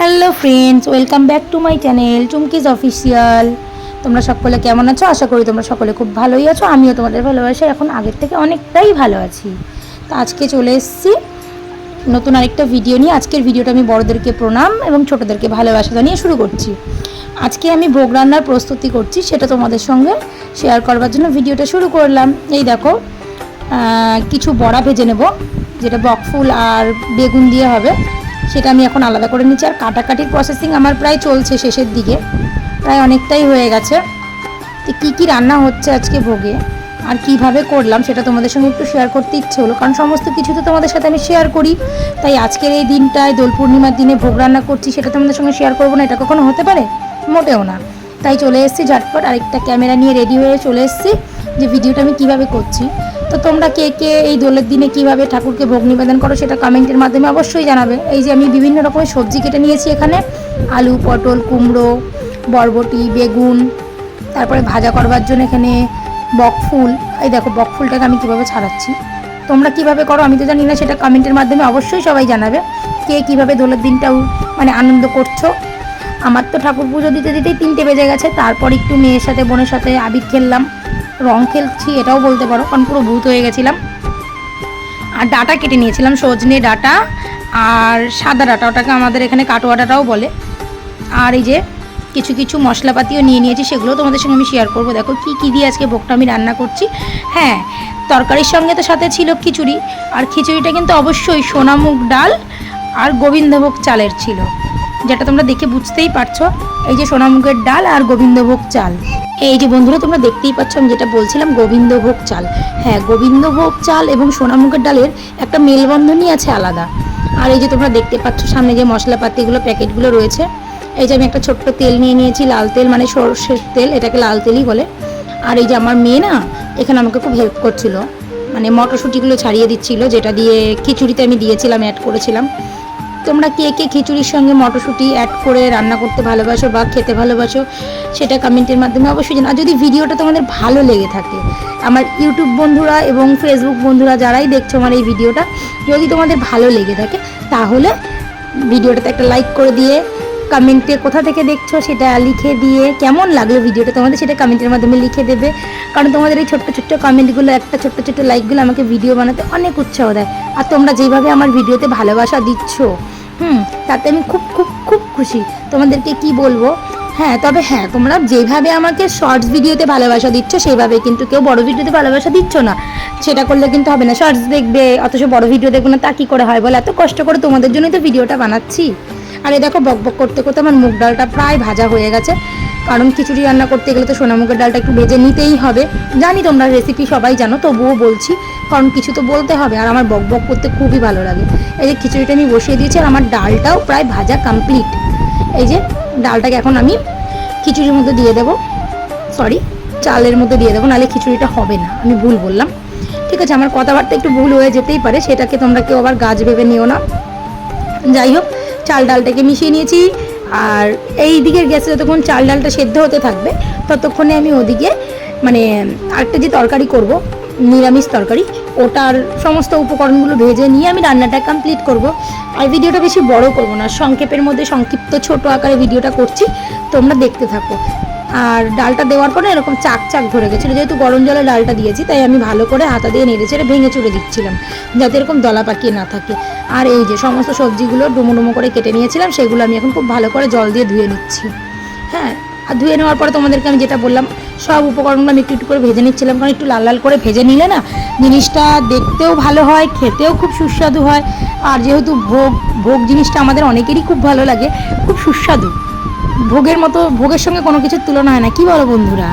Hello friends welcome back to my channel Chumki's official তোমরা সকলে কেমন আছো? আশা করি তোমরা সকলে খুব ভালোই আছো। আমিও তোমাদের ভালোবাসায় এখন আগের থেকে অনেকটাই ভালো আছি। তো আজকে চলে এসেছি নতুন আরেকটা ভিডিও নিয়ে। আজকের ভিডিওটা আমি বড়দেরকে প্রণাম এবং ছোটোদেরকে ভালোবাসা জানিয়ে শুরু করছি। আজকে আমি ভোগ রান্নার প্রস্তুতি করছি, সেটা তোমাদের সঙ্গে শেয়ার করবার জন্য ভিডিওটা শুরু করলাম। এই দেখো কিছু বড়া ভেজে নেব, যেটা বকফুল আর বেগুন দিয়ে হবে। সেটা আমি এখন আলাদা করে নিচ্ছি। আর কাটাকাটির প্রসেসিং আমার প্রায় চলছে শেষের দিকে। প্রায় অনেকটাই হয়ে গেছে। তো কী কী রান্না হচ্ছে আজকে ভোগে? আর কীভাবে করলাম সেটা তোমাদের সঙ্গে একটু শেয়ার করতে ইচ্ছে হলো। কারণ সমস্ত কিছু তো তোমাদের সাথে আমি শেয়ার করি। তাই আজকের এই দিনটায় দোল পূর্ণিমার দিনে ভোগ রান্না করছি সেটা তোমাদের সঙ্গে শেয়ার করব না। এটা কখনো হতে পারে? মোটেও না। তাই চলে এসেছি ঝটপট। আরেকটা ক্যামেরা নিয়ে রেডি হয়ে চলে এসেছি যে ভিডিওটা আমি কীভাবে করছি। তো তোমরা কে কে এই দোলের দিনে কীভাবে ঠাকুরকে ভোগ নিবেদন করো সেটা কমেন্টের মাধ্যমে অবশ্যই জানাবে। এই যে আমি বিভিন্ন রকমের সবজি কেটে নিয়েছি এখানে। আলু, পটল, কুমড়ো, বরবটি, বেগুন, তারপরে ভাজা করবার জন্য এখানে বকফুল এই দেখো বকফুলটাকে আমি কীভাবে ছাড়াচ্ছি। তোমরা কীভাবে করো আমি তো জানি না, সেটা কমেন্টের মাধ্যমে অবশ্যই সবাই জানাবে। কে কীভাবে দোলের দিনটাও মানে আনন্দ করছ? আমার তো ঠাকুর পুজো দিতে দিতেই তিনটে বেজে গেছে, তারপর একটু মেয়ের সাথে, বোনের সাথে আবির খেললাম, রং খেলছি এটাও বলতে পারো, কারণ পুরো ভূত হয়ে গেছিলাম। আর ডাটা কেটে নিয়েছিলাম, সজনে ডাটা আর সাদা ডাটা, ওটাকে আমাদের এখানে কাটোয়া ডাটাও বলে। আর এই যে কিছু কিছু মশলাপাতিও নিয়ে নিয়েছি, সেগুলো তোমাদের সঙ্গে আমি শেয়ার করব। দেখো কী কী দিয়ে আজকে ভোগটা আমি রান্না করছি। হ্যাঁ তরকারির সঙ্গে তো সাথে ছিল খিচুড়ি, আর খিচুড়িটা কিন্তু অবশ্যই সোনামুগ ডাল আর গোবিন্দভোগ চালের ছিল। যেটা তোমরা দেখে বুঝতেই পারছ, এই যে সোনামুগের ডাল আর গোবিন্দভোগ চাল। এই যে বন্ধুরা, তোমরা দেখতেই পাচ্ছ, আমি যেটা বলছিলাম, গোবিন্দভোগ চাল। হ্যাঁ গোবিন্দভোগ চাল এবং সোনামুগের ডালের একটা মেলবন্ধনই আছে আলাদা। আর এই যে তোমরা দেখতে পাচ্ছ, সামনে যে মশলাপাতিগুলো, প্যাকেটগুলো রয়েছে, এই যে আমি একটা ছোট্ট তেল নিয়ে নিয়েছি, লাল তেল মানে সর্ষের তেল, এটাকে লাল তেলই বলে। আর এই যে আমার মেয়ে না, এখানে আমাকে খুব হেল্প করছিল। মানে মটরশুঁটিগুলো ছাড়িয়ে দিচ্ছিল, যেটা দিয়ে খিচুড়িতে আমি দিয়েছিলাম অ্যাড করেছিলাম। তোমরা কে কে খিচুড়ির সঙ্গে মটরশুঁটি অ্যাড করে রান্না করতে ভালোবাসো বা খেতে ভালোবাসো, সেটা কমেন্টের মাধ্যমে অবশ্যই জানো আর যদি ভিডিওটা তোমাদের ভালো লেগে থাকে, আমার ইউটিউব বন্ধুরা এবং ফেসবুক বন্ধুরা যারাই দেখছ আমার এই ভিডিওটা, যদি তোমাদের ভালো লেগে থাকে, তাহলে ভিডিওটাতে একটা লাইক করে দিয়ে কমেন্টে কোথা থেকে দেখছ সেটা লিখে দিয়ে, কেমন লাগল ভিডিওটা তোমাদের সেটা কমেন্টের মাধ্যমে লিখে দেবে। কারণ তোমাদের এই ছোট্ট ছোট্ট কমেন্টগুলো একটা ছোট্ট ছোট্ট লাইকগুলো আমাকে ভিডিও বানাতে অনেক উৎসাহ দেয়। আর তোমরা যেভাবে আমার ভিডিওতে ভালোবাসা দিচ্ছ হুম, তাতে আমি খুব খুব খুব খুশি। তোমাদেরকে কি বলব? হ্যাঁ তবে হ্যাঁ তোমরা যেভাবে আমাকে শর্টস ভিডিওতে ভালোবাসা দিচ্ছ, সেভাবে কিন্তু কেউ বড় ভিডিওতে ভালোবাসা দিচ্ছ না। সেটা করলে কিন্তু হবে না। শর্টস দেখবে, অথচ বড় ভিডিও দেখবে না, তা কী করে হয় বলে? এত কষ্ট করে তোমাদের জন্যই তো ভিডিওটা বানাচ্ছি। আর এই দেখো, বক বক করতে করতে আমার মুগ ডালটা প্রায় ভাজা হয়ে গেছে। কারণ খিচুড়ি রান্না করতে গেলে তো সোনা মুগের ডালটা একটু ভেজে নিতেই হবে। জানি তোমরা রেসিপি সবাই জানো, তবুও বলছি, কারণ কিছু তো বলতে হবে আর আমার বক বক করতে খুবই ভালো লাগে। এই যে খিচুড়িটা আমি বসিয়ে দিয়েছি আর আমার ডালটাও প্রায় ভাজা কমপ্লিট এই যে ডালটাকে এখন আমি খিচুড়ির মধ্যে দিয়ে দেবো। সরি চালের মধ্যে দিয়ে দেবো, নাহলে খিচুড়িটা হবে না, আমি ভুল বললাম। ঠিক আছে, আমার কথাবার্তা একটু ভুল হয়ে যেতেই পারে, সেটাকে তোমরা কেউ আবার গাছ ভেবে নিও না। যাই হোক, চাল ডালটাকে মিশিয়ে নিয়েছি। আর এই দিকের গ্যাসে যতক্ষণ চাল ডালটা সেদ্ধ হতে থাকবে, ততক্ষণে আমি ওদিকে মানে আরেকটা যে তরকারি করব, নিরামিষ তরকারি, ওটার সমস্ত উপকরণগুলো ভেজে নিয়ে আমি রান্নাটা কমপ্লিট করব। আর ভিডিওটা বেশি বড় করব না, সংক্ষেপের মধ্যে সংক্ষিপ্ত ছোট আকারে ভিডিওটা করছি, তোমরা দেখতে থাকো। আর ডালটা দেওয়ার পরে এরকম চাক চাক ধরে গেছিল। যেহেতু গরম জলে ডালটা দিয়েছি, তাই আমি ভালো করে হাতা দিয়ে নেড়ে ছেড়ে ভেঙে চুড়ে দিচ্ছিলাম, যাতে এরকম দলা পাকিয়ে না থাকে। আর এই যে সমস্ত সবজিগুলো ডুমো ডুমো করে কেটে নিয়েছিলাম, সেগুলো আমি এখন খুব ভালো করে জল দিয়ে ধুয়ে নিচ্ছি। হ্যাঁ আর ধুয়ে নেওয়ার পরে তোমাদেরকে আমি যেটা বললাম, সব উপকরণগুলো আমি একটু একটু করে ভেজে নিচ্ছিলাম, কারণ একটু লাল লাল করে ভেজে নিলে না জিনিসটা দেখতেও ভালো হয়, খেতেও খুব সুস্বাদু হয়। আর যেহেতু ভোগ ভোগ জিনিসটা আমাদের অনেকেরই খুব ভালো লাগে, খুব সুস্বাদু। ভোগের মতো ভোগের সঙ্গে কোনো কিছুর তুলনা হয় না। কি বলো বন্ধুরা?